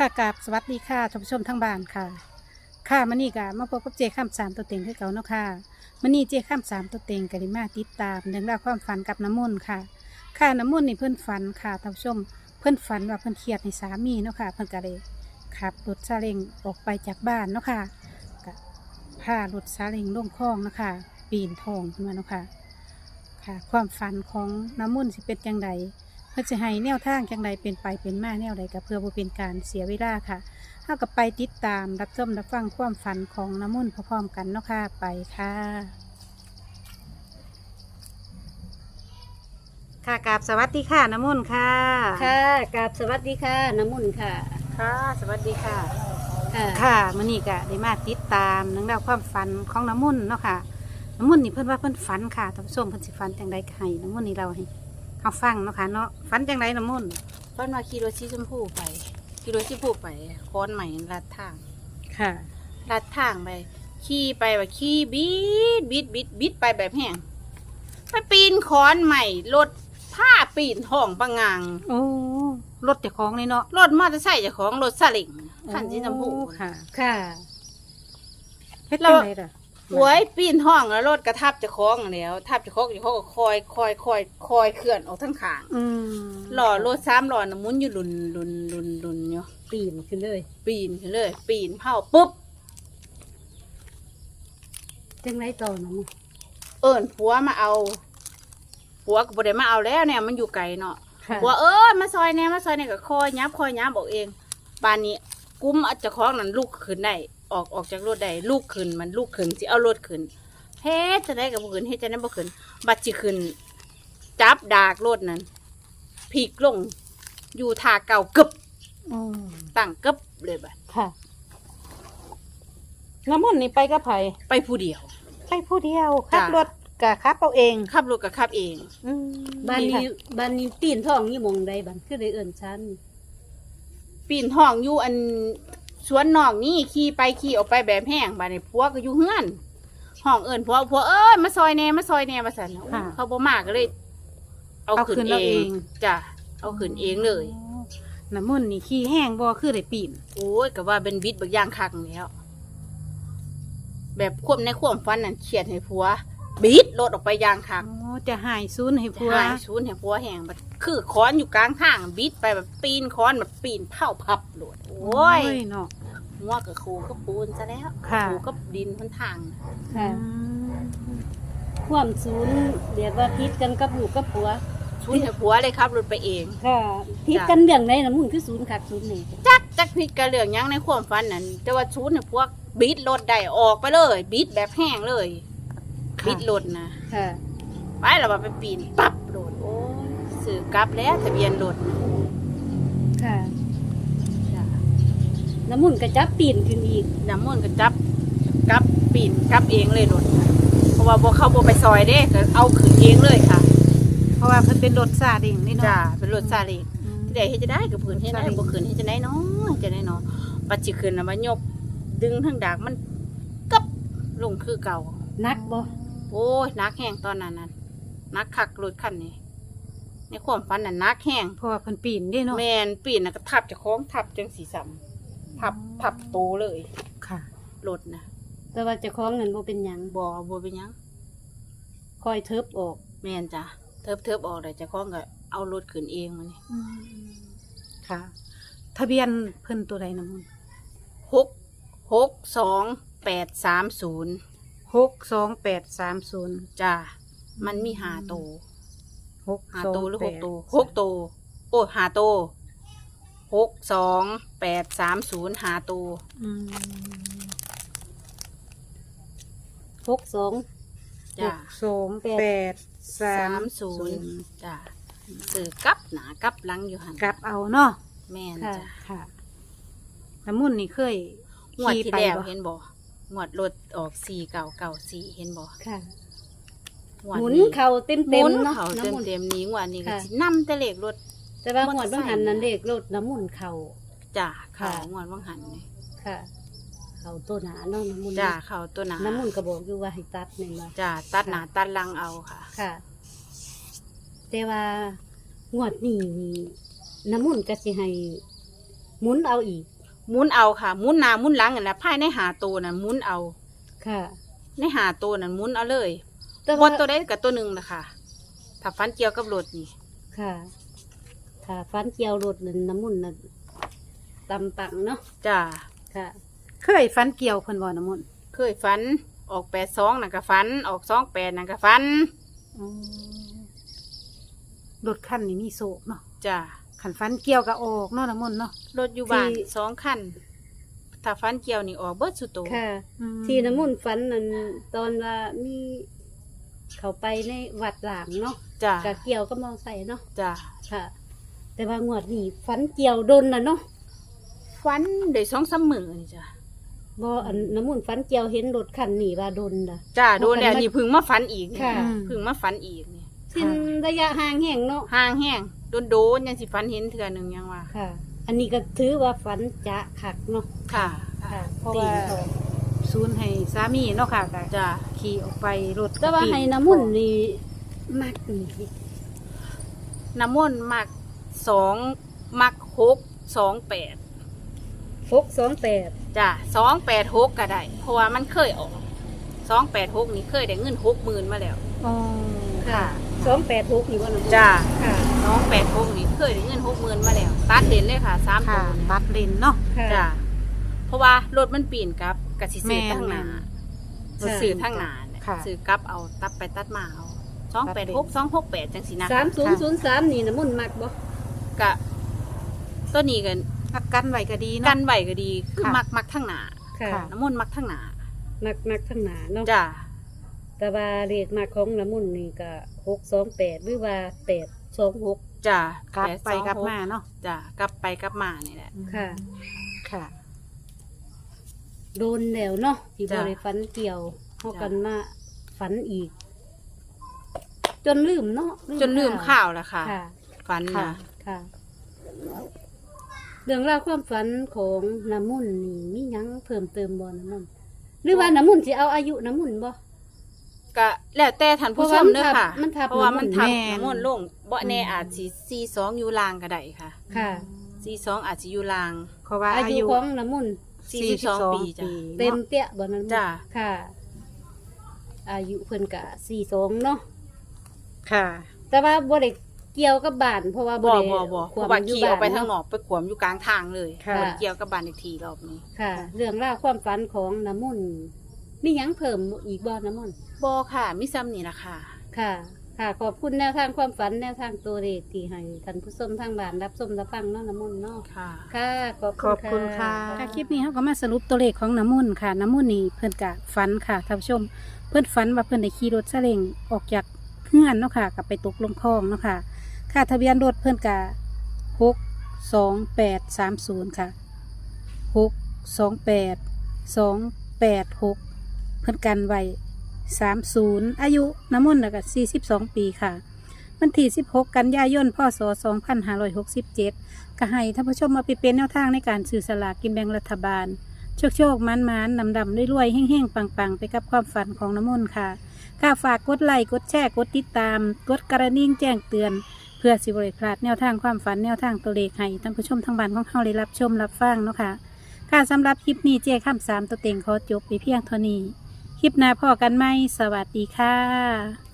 ค่ะกราบสวัสดีค่ะท่านผู้ชมทั้งบ้านค่ะ ค่ะมันนี่กะมาพบกับเจข้ามสามตัวเต็งคือเก่าเนาะค่ะมันนี่เจข้ามสามตัวเต็งกันมาติดตามเรื่องราวความฝันกับน้ำมนต์ค่ะ ค่ะน้ำมนต์นี่เพื่อนฝันค่ะท่านผู้ชมเพื่อนฝันว่าเพื่อนเครียดในสามีเนาะค่ะเพื่อนก็เลยขับรถซาเล้งออกไปจากบ้านเนาะค่ะก็พารถซาเล้งล่งคลองเนาะค่ะปีนทองขึ้นมาเนาะค่ะค่ะ ความฝันของน้ำมนต์สิเป็นจังใดเพื่อจะให้แนวทางจังใดเป็นไปเป็นมาแนวใดก็เพื่อบ่เป็นการเสียเวลาค่ะเท่ากับไปติดตามรับชมรับฟังความฝันของน้ำมุ่นต์พร้อมๆกันเนาะค่ะไปค่ะ ค่ะกราบสวัสดีค่ะน้ำมุ่นต์ค่ะ ค่ะกราบสวัสดีค่ะน้ำมุนต์ค่ะ ค่ะ สวัสดีค่ะ ค่ะค่ะมื่อนี้ก็ได้มาติดตามเรื่องราวความฝันของน้ำมุ่นต์เนาะค่ะน้ำมุ่นต์นี่เพิ่นว่าเพิ่นฝันค่ะท่านผู้ชมเพิ่นสิฝันจังใดก็ให้น้ำมุ่นต์นี่เราให้ เขาฟังเนาะค่ะเนาะฝันจังใดน้ำมุ่นต์เพิ่นว่าขี่รถสีชมพูไปขี่รถสีชมพูไปค้อนใหม่ลัดทางค่ะลัดทางไปขี่ไปว่าขี่บิดบิดบิดบิดไปแบบแห้งไปปีนค้อนใหม่รถผ้าปีนห้องปังงางโอ้รถเจ้าของนี่เนาะรถมอเตอร์ไซค์เจ้าของรถสลิงคันสีชมพูโอ้ค่ะ ค่ะเฮ็ดจังไดล่ะ หวยปีนห้องแล้วรถกระทับเจ้าของแล้ว ทับเจ้าของเจ้าของก็คอยคอยคอยคอยเคลื่อนออกทั้งขางอืมหล่อรถสามหล่อนะหมุนอยู่ลุนลุนลุนลุนอยู่ปีนขึ้นเลย ปีนขึ้นเลย ปีนเผาปุ๊บ จังไรต่อน้ำมุนต์เอิญผัวมาเอาผัวก็บ่ได้มาเอาแล้วเนี่ยมันอยู่ไกลเนาะค่ะผัวเออมาซอยเนี่ยมาซอยเนี่ยก็คอยยับคอยยับบอกเองบานนี้กุ้มอาจจะคล้องนั้นลูกขึ้นได้ ออกออกจากรถได้ลูกขึ้นมันลูกขึ้นสิเอารถขึ้นเฮ็ดจะได้กับบ่ขึ้นเฮ็ดจะได้บ่ขึ้นบัดสิขึ้น จับดากรถนั้นพีกลง อยู่ท่าเก่ากึบอืมตั้งกึบเลยบัดค่ะน้ำมันต์นี่ไปกับไผไปผู้เดียว ไปผู้เดียวขับจ้ะ รถกะขับเอาเองขับรถก็ขับเอง อืมบ้านนี้บ้านนี้ปีนท้องนี่หมองใดบ้านคือได้เอิ่นชั้นปีนห้องอยู่อัน สวนนอกนี่ขี่ไปขี่ออกไปแบบแห้งบาดนี้ผัวก็อยู่เฮือนห้องเอิญผัวผัวเอ้ยมาซอยแหน่มาซอยแหน่มาสั่นโอ้เขาบ่มาก็เลย เอาขึ้นเองจ้ะเอาขึ้นเองเลย น้ำมันต์นี่ขี้แห้งบ่คือได้ปีนโอ้ยก็ว่าเป็นบิดบักอย่างคักแล้ว แบบควบในควบฟันนั่นเขียดให้ผัวบิดรถออกไปอย่างคักอ๋อจะหายซูนให้จะผัวหายชูนให้ผัวแห้งบัด คือค้อนอยู่กลางทางบิดไปแบบปีนค้อนแบบปีนเผาพับโหลดโอ้ยเนาะหัวกับคูก็ปูนซะแล้วค่ะคูก็ดินคนทางน่ะค่ะอืมความศูนย์เรียกว่าพิษกันกับลูกกับผัวชุนให้ผัวเลยครับรถไปเองค่ะพิษกันเรื่องไหนน้ำมุนต์คือศูนย์ขักศูนย์นี่จักจักผิดกันเรื่องหยังในความฝันนั้นแต่ว่าชุนให้พวกบิดรถได้ออกไปเลย บิดแบบแห้งเลยบิดรถนะค่ะไปแล้วว่าไปปีนปับโดดโอ้ ยสื่อกลับแล้วทะเบียนรถนะค่ะจ้ะน้ำมุนต์ก็จับปีนขึ้นอีกน้ำมันต์ก็จับกลับปีนกลับเองเลยรถนะเพราะว่าบ่เข้าบ่ไปซอยเด้ก็เอาขึ้นเองเลยค่ะเพราะว่าเพิ่นเป็นรถซาเล้งนี่จ้าเนาะเป็นรถซาเล้ง อืม ที่ใดเฮ็ดจะได้กับผืนเฮ็ดได้บ่ขืนเฮ็ดจะได้เนาะเฮ็ดจะได้เนาะปัจจิคืนน่ะมายกดึงทั้งดากมันกับลงคือเก่า นักบ่โอ้ยนักแห้งตอนนั้นน่ะนักคักรถคันนี้ ในความฝันน่ะนักแห้งเพราะว่าเพิ่นปีนเด้เนาะแมนปีนน่ะก็ทับเจะคล้าของทับจังสีสัมทับทับโตเลยค่ะ รถนะแต่ว่าเจ้าของนั่นบ่เป็นหยังบ่บ่เป็นหยัง คอยเทิบออกแมนจ้ะเทิบเทิบออกเลยเจะคล้าของก็เอารถขึ้นเองมานี่ค่ะ ทะเบียนเพิ่นตัวใดน้ำมันต์หกหกสองแปดสามศูนย์หกสองแปดสามศูนย์จ้ะมันมีหาโต หกหาสองโตหรือแปหดกโตหกโตโอ้หาโตหกสองแปดสามศูนย์หาโตอืมหกสองหจ้ะกสองแปดสาสามมศูนย์จ้ะสื่อกลับหนากลับหลังอยู่หันกลับเอาเนาะแม่นค่ะ จ้ะค่ะน้ำมุ่นต์นี่เคยงวดขี่ที่ไปแล้วบ่เห็นบ่งวดรถออกสี่เก่าเก่าสี่เห็นบ่ค่ะ งวดหมุนนี้เข่าเต็มหเต็มมุนเนาะเขาเต็มน้ำมุนต์เต็มๆนี้งวดนี้ก็ค่ะ สินำแต่เลขรถ แต่ว่ามอหเตวอดร์ไซค์บางหันนั้นเด็กรถน้ำมุนต์เข่า จ้ะเขาค่ะงวดว่างหันนี่ค่ะ เข่าตัวหนาเนาะน้ำมุนต์จ้ะเขาตัวหนาน้ำมุนต์ก็บอกอยู่ว่าให้ตัดนี่มาจ้ะตัดหนาตัดหลังเอาค่ะ ค่ะ แต่ว่างวดนี้นี่น้ำมุนต์ก็สิให้หมุนเอาอีก หมุนเอาค่ะหมุนหน้าหมุนหลังนั่นแหละภายในหาตัวนั่นหมุนเอา ค่ะ ในหาตัวนั่นหมุนเอาเลย แต่บว่า นตัวใดกับตัวหนึ่งนะคะถ้าฟันเกี่ยวกับรถนี่ค่ะ ถ้าฟันเกี่ยวรถนั่นน้ำมุนน่ะตำตังเนาะ จ้าค่ะ เคยฝันเกี่ยวเพิ่นบ่น้ำมนต์เคยฟันออกแปดสองนั่นก็ฟัน ออกสองแปดนั่นก็ฟันรถคันนี้มีโศกเนาะจ้าขันฝันเกี่ยวกับออกเนาะน้ำมนต์เนาะรถอยู่บ้านที่ สองคันถ้าฟันเกี่ยวนี่ออกเบิดสุดโตวค่ะ อืมที่น้ำมุนฝันนั่นตอนว่ามี เขาไปในวัดหลางเนาะจ้ากะเกี่ยวก็มองใส่เนาะจ้าค่ะ แต่ว่างวดนี้ฝันเกี่ยวโดนนะเนาะฟันได้สองสามมือนี่จ้าบ่อันน้ำมุนฝันเกี่ยวเห็นรถคันนี้ว่าโดนนะจ้าโดนแล้วมันนี่เพึ่งมาฟันอีกนี่ค่ะอืมเพึ่งมาฟันอีกนี่สิ้นระยะห่างแห่งเนาะห่างแห้งโดนโดนๆยังสิฟันเห็นเถื่อหนึ่งยังว่าค่ะ อันนี้ก็ถือว่าฝันจะขักเนาะค่ะ ค่ะเพราะว่า ศูนย์ให้สามีเนาะค่ะก็จ้าขี่ออกไปรถแต่ว่าให้น้ำมุนนี่มักนี่น้ำมนต์มักสองมักหกสองแปดหกสองแปดจ้ะสองแปดหกก็ได้ เพราะว่ามันเคยออกสองแปดหกนี่เคยได้เงินหกหมื่นมาแล้วอ๋อค่ะสองแปดหกนี่ว่าน้ำมุนจ้าค่ะสองแปดหกนี่เคยได้เงินหกหมื่นมาแล้ว ตัดเด่นเลยค่ะสามตัค่ะวนี่ตัดเลนเนาะ ค่ะ จ้ะ เพราะว่ารถมันเปลี่ยนกับกสิซื้อแม่นทั้งหนาแม่นรถซื้อทั้งหนาเนี่ยค่ะ ซื้อกลับเอาตัดไปตัดมาเอาสองแปดหกสองหกแปดจังสีนะสามศูนย์ศูนย์สามนี่น้ำมุนมักบ่กะตัวนี้กันพักกันไว้ก็ดีกัเนาะ นไหวก็ดีคือค่ะมักมักทั้งหนาค่ะ ค่ะ น้ำมนต์มักทั้งหนามักมักทั้งหนาเนาะจ้ะแต่ว่าเลขมาของน้ำมุนนี่ก็หกสองแปดหรือว่าแปดสองหกจ้ะกลับแปดไปสองกลับหมาเนาะจ้ะกลับไปกลับมานี่แหละ ค่ะ ค่ะ โดนแล้วเนาะที่บจ้ะ ริฟันเกี่ยวเขาจ้ะกันมาฝันอีก จนลืมเนาะจนลืมข่าวแล้วค่ะ ค่ะ ฝันค่ะ นะค่ะ เรื่องราวความฝันของน้ำมุนนี่มีหยังเพิ่มเติมบ่น้ำมุนหรือว่าน้ำมุนสิเอาอายุน้ำมุนบ่ ก็แล้วแต่ท่านผู้ชมเด้อค่ะมันทับเพราะว่ามันทับแม่น น้ำมนต์ลงบ่แน่อาจสิซีสองอยู่ลางก็ได้ค่ะค่ะซีสองอาจสิอยู่ลาง เพราะว่าอาอายุยุของน้ำมุน สี่สิบสองปีจ้ะ เต็มเปี้ยบ่น้ำมุนจ้ะ ค่ะ อายุเพิ่นกะสี่สองเนาะค่ะ แต่ว่าบ่ได้เกี่ยวกับบ้าน เพราะว่าบ่ได้บ่บ่เพควราะว่ายู่ขี่ออกไปบ้ทางนเะ อกไปขวมอยู่กลางทางเลยค่ะ บ่ได้เกี่ยวกับบ้านอีกทีรอบนี้ค่ะ เรื่องราวความฝันของน้ำมุนมีหยังเพิ่มอีกบ่น้ำมุนบ่ค่ะมิซ้ำนี่ล่ะค่ะ ค่ะ ค่ะขอบคุณแนวทางความฝันแนวทางตัวเลขที่ให้ท่านผู้ชมทางบ้านรับชมรับฟังเนาะน้ำมุนเนาะค่ะ ค่ะขอบขอบคุณค่ะ ค่ะคลิปนี้เขาก็มาสรุปตัวเลขของน้ำมุ่นค่ะ น้ำมุ่นนี่เพื่อนกะฝันค่ะท่านผู้ชม เพื่อนฝันว่าเพื่อนได้ขี่รถซาเล้งออกจากเฮือนเนาะค่ะกลับไปตกลงคลองเนาะค่ะ ค่าทะเบียนรถเพื่อนกะหกสองแปดสามศูนย์ค่ะหกสองแปดสองแปดหกเพื่อนกันไว้ สามศูนย์อายุน้ำมุ่นน่ะก็สี่สิบสองปีค่ะ วันที่สิบหกกันยายนพศสองพันห้าร้อยหกสิบเจ็ดก็ให้ท่านผู้ชมมาไปเป็นแนวทางในการสื่อสลากกินแบ่งรัฐบาล โชคโชคมันมันนำดำรวยๆแห้งๆปังๆ ไปกับความฝันของน้ำมนต์ค่ะค่าฝากกดไลค์กดแชร์กดติดตาม กดกระดิ่งแจ้งเตือน เพื่อสิบริพลาดแนวทางความฝันแนวทางตัวเลขให้ท่านผู้ชมทางบ้านของเขาได้รับชมรับฟังเนาะค่ะค่ะสำหรับคลิปนี้เจ้ข้ามสามตัวเต็งขอจบไปเพียงเท่านี้ ลิปหน้าพ่อกันไหมสวัสดีค่ะ